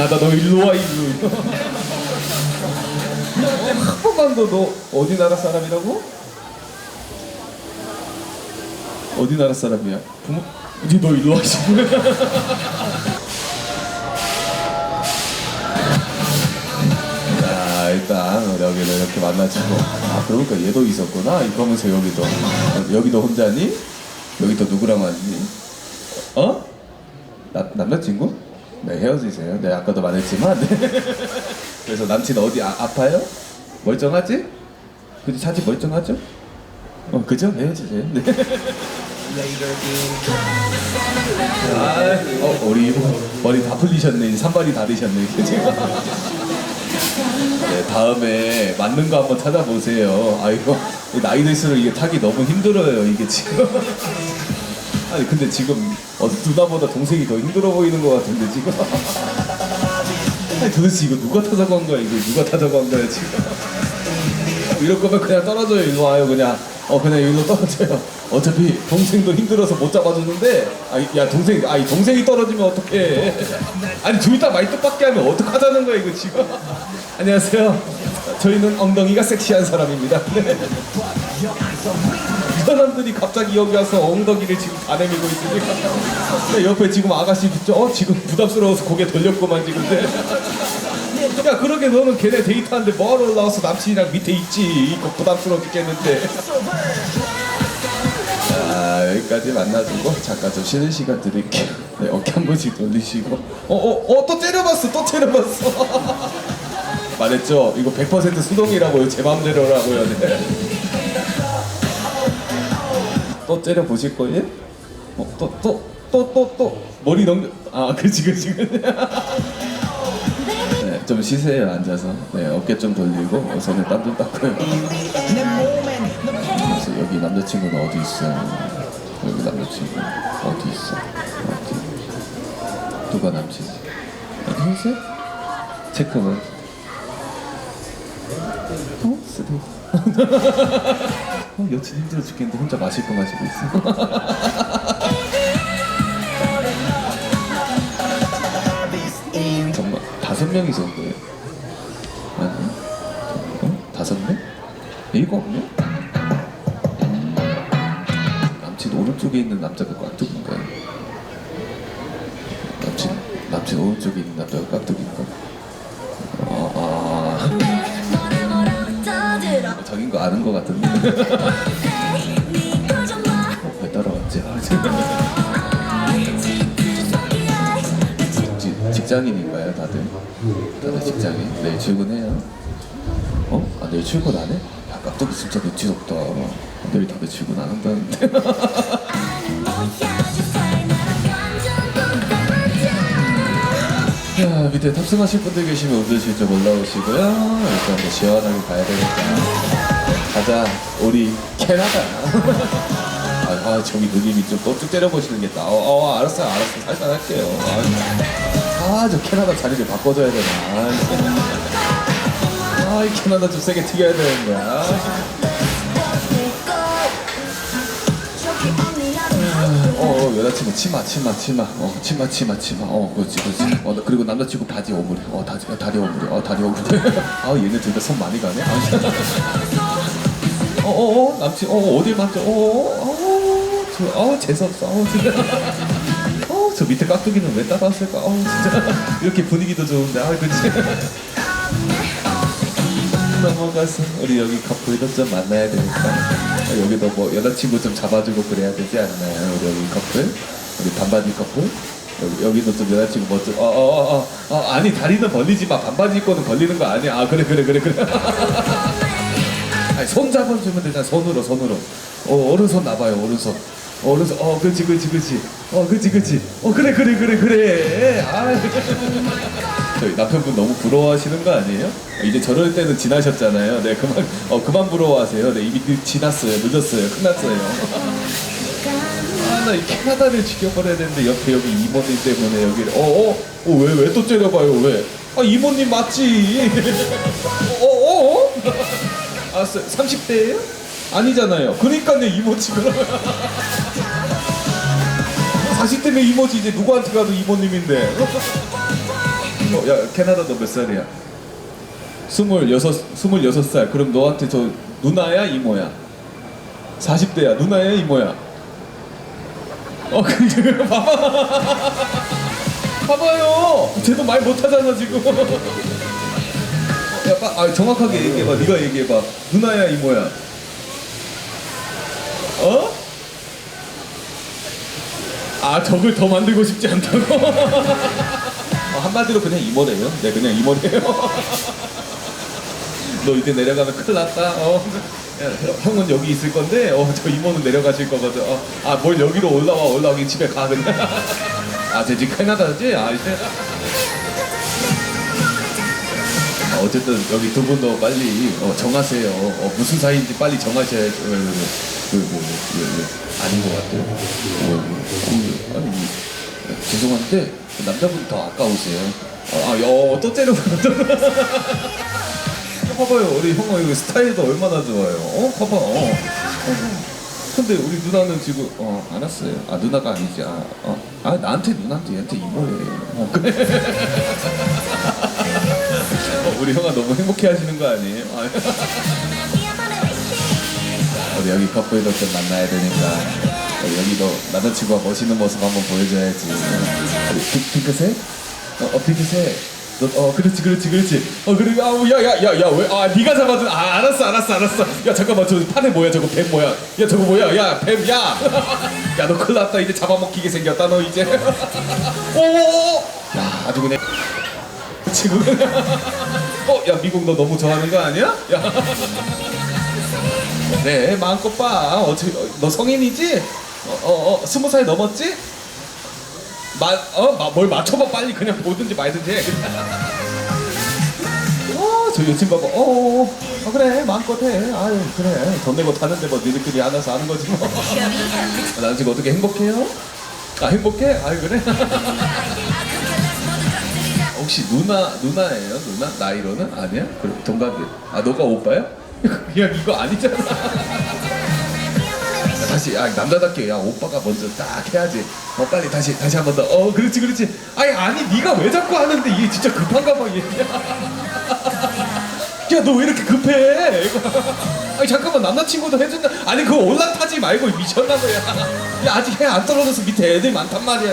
캐나다 너 일로 와 일로 한 번만 더너 어디 나라 사람이라고? 어디 나라 사람이야? 부모 이제 너 일로 와 씨. 자 일단 우리 여기를 이렇게 만나지고 아 그러니까 얘도 있었구나 이 검은색 여기도 어, 여기도 혼자니? 여기도 누구랑 왔니? 어? 나, 남자친구? 네 헤어지세요 네 아까도 말했지만 네. 그래서 남친 어디 아, 아파요? 멀쩡하지? 그지 사지 멀쩡하죠? 어 그죠? 헤어지세요 네. 아, 어, 이모 머리 다 풀리셨네 산발이 다 되셨네 그지? 네, 다음에 맞는 거 한번 찾아보세요. 아이고 나이 들수록 이게 타기 너무 힘들어요. 이게 지금. 아니 근데 지금 어, 누나보다 동생이 더 힘들어 보이는 것 같은데 지금. 아니 도대체 이거 누가 타자고 한 거야? 이거 누가 타자고 한 거야 지금? 이럴 거면 그냥 떨어져요. 일로 와요 그냥. 어 그냥 일로 떨어져요. 어차피 동생도 힘들어서 못 잡아주는데 아야 동생 아이 동생이 떨어지면 어떡해? 아니 둘다 뜻밖에 하면 어떡하자는 거야 이거 지금? 안녕하세요. 저희는 엉덩이가 섹시한 사람입니다. 사람들이 갑자기 여기 와서 엉덩이를 지금 다 내밀고 있으니까 네, 옆에 지금 아가씨 붙죠? 어 지금 부담스러워서 고개 돌렸구만 지금. 네. 야 그러게 너는 걔네 데이트하는데 뭐하러 올라와서 남친이랑 밑에 있지 이거 부담스러워 죽겠는데 자 여기까지 만나주고 잠깐 좀 쉬는 시간 드릴게요 네, 어깨 한 번씩 돌리시고 어어어 또 째려봤어 또 째려봤어 말했죠 이거 100% 수동이라고요 제 맘대로라고요 네. 또 째려 보실 거예요? 어 또 또 또 또 또. 머리 넘겨. 아 그치 그치 그치. 네, 좀 쉬세요 앉아서. 네 어깨 좀 돌리고 어, 손에 땀 좀 닦고요. 그래서 여기 남자친구는 어디 있어요? 여기 남자친구 어디 있어? 어디? 누가 남친 어디 체크만. 어? 쓰레기 어 여친 힘들어 죽겠는데 혼자 마실 거 마시고 있어 정말 다섯 명이서 온 거예요? 아니 어? 다섯 명? 일곱 명? 음. 남친 오른쪽에 있는 남자가 깍두기인가요? 남친 남친 오른쪽에 있는 남자가 깍두기인가? 저긴 거 아는 거 같은데 어, 왜 따라왔지? 아, 직- 직장인인가요 다들? 다들 직장인? 내일 출근해요? 어? 아 내일 출근 안 해? 야 깍두기 진짜 눈치 없다 내일 다들 출근 안 한다는데 자 밑에 탑승하실 분들 계시면 좀 올라오시고요. 일단 뭐 시원하게 가야 되니까 가자 우리 캐나다. 아, 아 저기 누님이 좀또쭉 때려보시는 게 나. 어, 어 알았어요 알았어요. 살살 할게요. 아저 캐나다 자리를 바꿔줘야 되나. 아이 캐나다 좀 세게 튀겨야 되는 거야 어, 어 여자친구 치마 치마 치마. 어 치마 치마 치마. 어 그렇지 그렇지. 어 나- 그리고 남자친구 바지 오므리. 어 다리 어, 다리 오므리. 어 다리 오므리. 아 얘네 둘 다 손 많이 가네. 어어어 남친 어 어딜 만져 어어저 재수 없어 어 진짜. 어저 밑에 깍두기는 왜 따라왔을까? 어 진짜. 이렇게 분위기도 좋은데. 아 그치. 넘어가서 우리 여기 커플도 좀 만나야 되니까. 어, 여기도 뭐 여자친구 좀 잡아주고 그래야 되지 않나요? 우리 여기 커플? 우리 반바지 커플? 여기, 여기도 좀 여자친구 뭐좀어어어 어, 어, 어, 아니 다리는 벌리지 마. 반바지 입고는 벌리는 거 아니야. 아 그래 그래 그래 그래. 아니 손 잡아주면 되잖아. 손으로 손으로. 어 오른손 나봐요 오른손. 오른손 어 그렇지 그렇지 그렇지. 어 그렇지 그렇지. 어 그래 그래 그래 그래. 아 저희 남편분 너무 부러워하시는 거 아니에요? 이제 저럴 때는 지나셨잖아요. 네, 그만, 어, 그만 부러워하세요. 네, 이미 늦- 지났어요. 늦었어요. 끝났어요. 아, 나 이 캐나다를 죽여버려야 되는데 옆에 여기 이모님 때문에 여기를, 어, 어, 어, 왜, 왜 또 째려봐요, 왜? 아, 이모님 맞지? 어, 어, 어? 알았어요. 30대예요? 아니잖아요. 그러니까요, 이모지, 그러면. 40대면 이모지, 이제 누구한테 가도 이모님인데. 어, 야 캐나다 너 몇 살이야? 스물여섯 스물여섯 살. 그럼 너한테 저 누나야 이모야? 40대야 누나야 이모야? 어 근데 봐봐 봐봐요. 쟤도 말 못하잖아 지금. 야, 빠, 아, 정확하게 얘기해봐. 네가 얘기해봐. 누나야 이모야? 어? 아 저걸 더 만들고 싶지 않다고? 어, 한마디로 그냥 이모래요. 네 그냥 이모래요. 너 이제 내려가면 큰일 났다. 어. 야, 형은 여기 있을 건데 어, 저 이모는 내려가실 거거든. 어. 아 뭘 여기로 올라와 올라오긴 집에 가 그냥. 아 쟤 지금 캐나다지? 아 이제. 아, 어쨌든 여기 두 분도 빨리 어, 정하세요. 어, 무슨 사이인지 빨리 정하셔야죠. 왜, 왜, 왜, 왜, 왜, 왜, 왜, 아닌 것 같아요. 왜, 왜, 왜, 아니, 이- 죄송한데 그 남자분 더 아까우세요. 어, 아, 여, 또 째려고 봐봐요, 우리 형아 이거 스타일도 얼마나 좋아요. 어, 봐봐. 어. 근데 우리 누나는 지금 어 알았어요. 아 누나가 아니지. 아, 어. 아 나한테 누나한테 얘한테 이모예요. 어, 그래. 어, 우리 형아 너무 행복해 하시는 거 아니에요? 아, 우리 여기 커플도 좀 만나야 되니까 어, 여기도 남자친구가 멋있는 모습 한번 보여줘야지. 핑- 핑크색? 어, 어 핑크색. 너, 어 그렇지 그렇지 그렇지. 어 그래 아우 야야야야왜 아 네가 잡아준 아 알았어 알았어 알았어. 야 잠깐만 저 판에 뭐야 저거 뱀 뭐야? 야 저거 뭐야? 야뱀 야. 야너 큰일 났다 이제 잡아먹히게 생겼다 너 이제. 오오오. 야 아주 그냥. 지금 어, 야 미국 너 너무 좋아하는 거 아니야? 야. 그래 마음껏 봐. 어차피 어, 너 성인이지? 어, 어, 어 스무 살 넘었지? 마, 어, 마, 뭘 맞춰봐 빨리 그냥 보든지 말든지 해. 어, 저 여친 봐봐. 어, 어, 어, 그래 마음껏 해. 아유 그래 돈 내고 타는데 뭐 니들끼리 알아서 하는 거지 뭐. 난 지금 어떻게 행복해요? 아 행복해? 아유 그래. 혹시 누나 누나예요? 누나 나이로는 아니야? 그래 동갑이. 아 너가 오빠야? 그냥 이거 아니잖아. 다시 아 남자답게 야 오빠가 먼저 딱 해야지. 어 빨리 다시 다시 한 번 더. 어 그렇지 그렇지. 아니 아니 네가 왜 자꾸 하는데 이게 진짜 급한가 봐 얘. 야너 왜 이렇게 급해? 아니 잠깐만 남자친구도 해준다. 아니 그거 올라타지 말고 미쳤나 봐 야. 야 아직 해 안 떨어져서 밑에 애들 많단 말이야.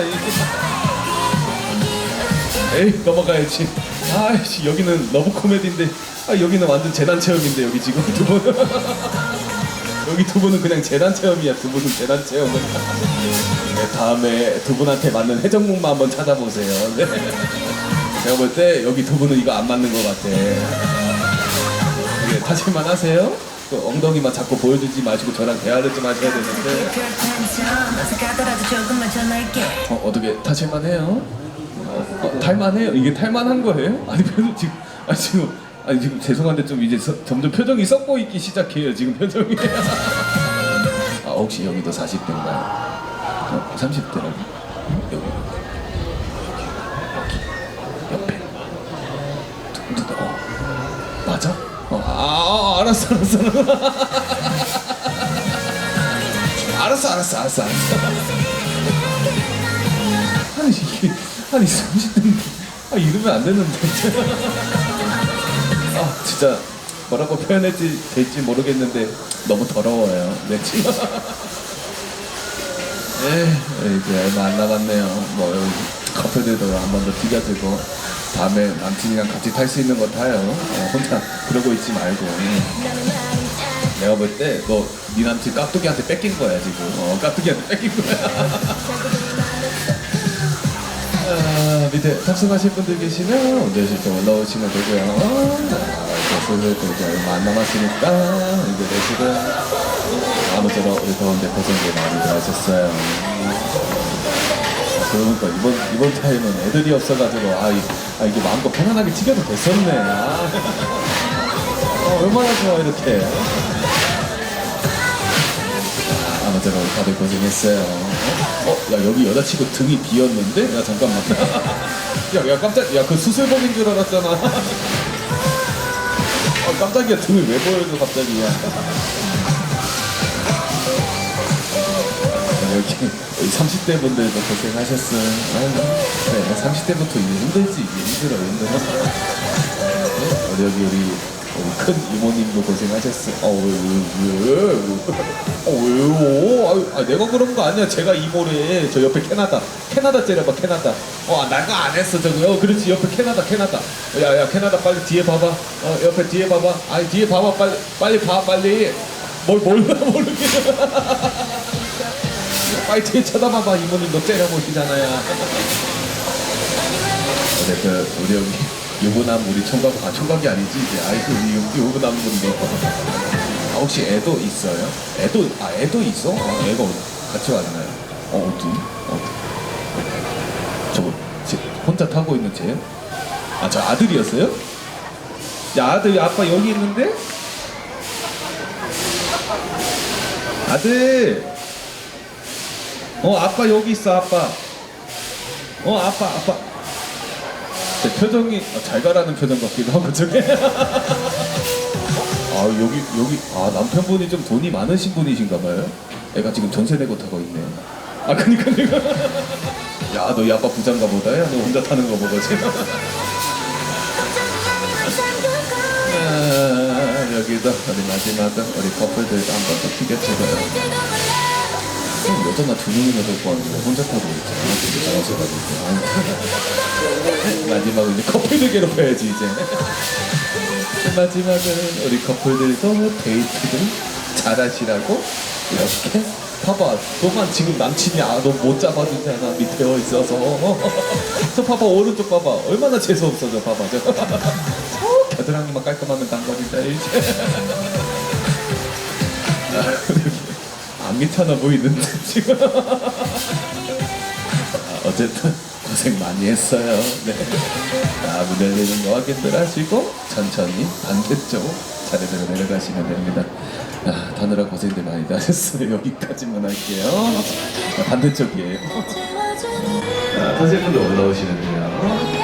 에이 넘어가야지. 아이씨 여기는 러브 코미디인데 아 여기는 완전 재단 체험인데 여기 지금 두 분. 여기 두 분은 그냥 재단 체험이야. 두 분은 재단 체험은. 네, 다음에 두 분한테 맞는 해적목마 한번 찾아보세요. 네. 제가 볼 때 여기 두 분은 이거 안 맞는 것 같아. 예, 타실만 하세요? 그 엉덩이만 자꾸 보여주지 마시고 저랑 대화를 좀 하셔야 되는데 어, 어떻게 타실만 해요? 어, 어, 탈만해요? 이게 탈만한 거예요? 아니 지금 아 지금 아니 지금 죄송한데 좀 이제 서- 점점 표정이 썩고 있기 시작해요 지금 표정이. 아 혹시 여기도 40대인가요? 어, 30대라고? 여기 여기. 옆에. 누, 누, 어. 맞아? 어, 아, 아 알았어 알았어. 알았어 알았어 알았어 알았어. 아니 이게 아니 30대인데. 아 이러면 안 되는데 아 진짜 뭐라고 표현할지 될지 모르겠는데 너무 더러워요 네 지금 네 이제 얼마 안 남았네요. 뭐 여기 커플들도 한 번 더 튀겨들고 다음에 남친이랑 같이 탈 수 있는 거 타요. 어, 혼자 그러고 있지 말고. 내가 볼 때 너 네 남친 깍두기한테 뺏긴 거야 지금. 어 깍두기한테 뺏긴 거야 아, 밑에 탑승하실 분들 계시면 오실 때 올라오시면 되고요. 자, 슬슬 또 이제 얼마 안 남았으니까 이제 내실은 아무쪼록 우리 더운데 고생들 많이 하셨어요. 그러니까 이번 이번 타임은 애들이 없어가지고 아, 이, 아 이게 마음껏 편안하게 튀겨도 됐었네. 아, 어, 얼마나 좋아 이렇게. 아, 아무쪼록 다들 고생했어요. 어? 어? 야 여기 여자친구 등이 비었는데? 야 잠깐만. 야, 야 깜짝, 야 그 수술복인 줄 알았잖아. 어, 깜짝이야 등을 왜 보여줘 갑자기 야. 야, 여기 여기, 여기 30대 분들도 고생하셨어요. 아유, 그래, 30대부터 이제 힘들지, 이게 힘들어, 힘들어. 네? 우리 여기 우리, 우리 큰 이모님도 고생하셨어요. 어, 왜, 왜, 왜, 어, 왜요? 아유, 아, 내가 그런 거 아니야. 제가 이모래. 저 옆에 캐나다. 캐나다 째려봐, 캐나다. 어, 내가 안 했어, 저거. 어, 그렇지. 옆에 캐나다, 캐나다. 어, 야, 야, 캐나다 빨리 뒤에 봐봐. 어, 옆에 뒤에 봐봐. 아니, 뒤에 봐봐. 빨리, 빨리 봐, 빨리. 뭘, 몰라, 모르게. 빨리 뒤에 쳐다봐봐. 이모님 너 째려보시잖아요. 네, 그, 우리 여기 유부남 우리 총각, 아, 총각이 아니지, 이제. 아이고, 유- 유부남 분도. 아, 혹시 애도 있어요? 애도, 아, 애도 있어? 아, 애가 같이 왔나요? 어, 어디? 어. 저거, 제, 혼자 타고 있는 쟤? 아, 저 아들이었어요? 야, 아들, 아빠 여기 있는데? 아들! 어, 아빠 여기 있어, 아빠. 어, 아빠, 아빠. 제 표정이 아, 잘 가라는 표정 같기도 하고 저게. 아 여기 여기 아 남편분이 좀 돈이 많으신 분이신가 봐요. 애가 지금 전세 내고 타고 있네. 아 그니까 내가 야너 이 아빠 부장가 보다 야 너 혼자 타는 거 보고 지금. 아, 여기도 우리 마지막은 우리 커플들도 한번 더 튀겨주고요. 어, 여자나 두 명이나 데리고 왔는데 혼자 타고 있잖아. 되게 잘하셔가지고. 마지막은 이제 커플들 괴롭혀야지 이제. 마지막은 우리 커플들도 데이트를 잘하시라고 이렇게 봐봐 너만 지금 남친이 아, 너못 잡아주잖아 밑에 어 있어서 저 봐봐 오른쪽 봐봐 얼마나 재수 없어 저 봐봐 저 어, 겨드랑이만 깔끔하면 단거리다 이제 아, 안 괜찮아 보이는데 지금 아, 어쨌든 고생 많이 했어요. 네. 자, 문 열리는 거 확인들 하시고 천천히 반대쪽 차례대로 내려가시면 됩니다. 아, 타느라 고생들 많이 하셨어요. 여기까지만 할게요. 자, 반대쪽이에요. 자, 타실 분들 올라오시면 돼요.